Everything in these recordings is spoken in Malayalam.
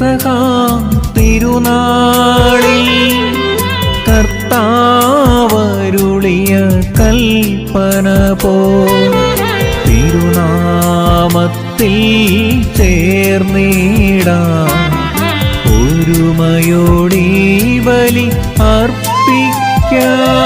പെസഹ തിരുനാളിൽ കർത്താവരുളിയ കൽപ്പന പോ. തിരുനാമത്തിൽ ചേർന്നിടാം. ഒരുമയോടീ ബലി അർപ്പിക്കാം.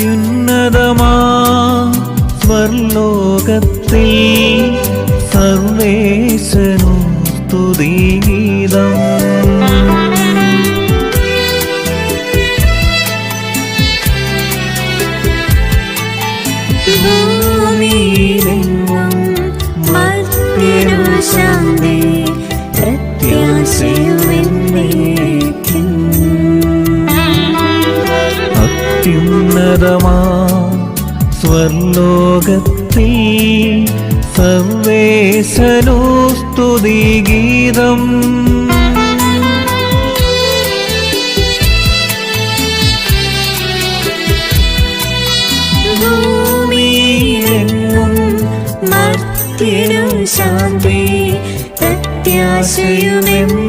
അത്യുന്നതമാ സ്വർലോകത്തിൽ സർവേശനു സ്തുതീതം ശാന്തി പ്രത്യാശയുമെന്നേക്കും അത്യുന്നതമാ സ്വർലോകത്തിൽ സർവേശനോസ്തുതി ഗീതം. ശാന്തി പ്രത്യാശയുമെന്നേക്കും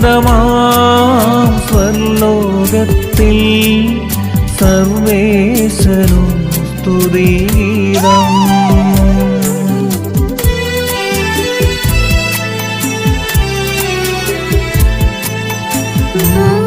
ഉന്നതമാം സ്വർലോകത്തിൽ സർവേശനും സ്തുതിഗീതം Oh